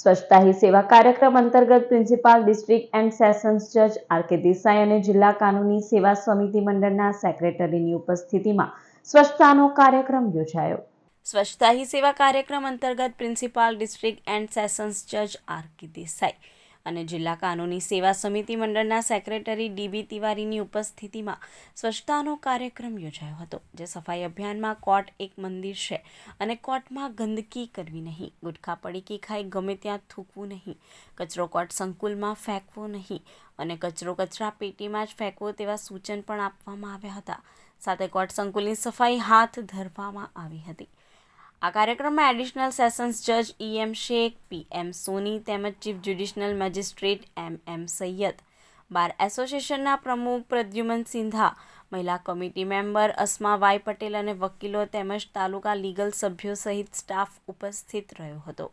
સ્વચ્છતા હી સેવા કાર્યક્રમ અંતર્ગત પ્રિન્સિપાલ ડિસ્ટ્રિક્ટ એન્ડ સેશન્સ જજ આર કે દેસાઈ અને જિલ્લા કાનૂની સેવા સમિતિ મંડળના સેક્રેટરીની ઉપસ્થિતિમાં સ્વચ્છતાનો કાર્યક્રમ યોજાયો. સ્વચ્છતા હી સેવા કાર્યક્રમ અંતર્ગત પ્રિન્સિપાલ ડિસ્ટ્રિક્ટ એન્ડ સેશન્સ જજ આર કે દેસાઈ. અને જિલ્લા કાનૂની સેવા સમિતિ મંડળના સેક્રેટરી ડીબી તિવારીની ઉપસ્થિતિમાં સ્વચ્છતાનો કાર્યક્રમ યોજાયો હતો, જે સફાઈ અભિયાનમાં કોટ એક મંદિર છે અને કોર્ટમાં ગંદકી કરવી નહીં, ગુટખા પડીકી ખાઈ ગમે ત્યાં થૂકવું નહીં, કચરો કોટ સંકુલમાં ફેંકવો નહીં અને કચરો કચરા પેટીમાં જ ફેંકવો તેવા સૂચન પણ આપવામાં આવ્યા હતા. સાથે કોર્ટ સંકુલની સફાઈ હાથ ધરવામાં આવી હતી. આ કાર્યક્રમમાં એડિશનલ સેશન્સ જજ ઈ એમ શેખ, પી એમ સોની તેમજ chief judicial magistrate M M Saiyed. Bar એસોસિએશનના પ્રમુખ પ્રદ્યુમન સિંધા, મહિલા committee member Asma Y Patel અને વકીલો તેમજ તાલુકા લીગલ સભ્યો સહિત સ્ટાફ ઉપસ્થિત રહ્યો હતો.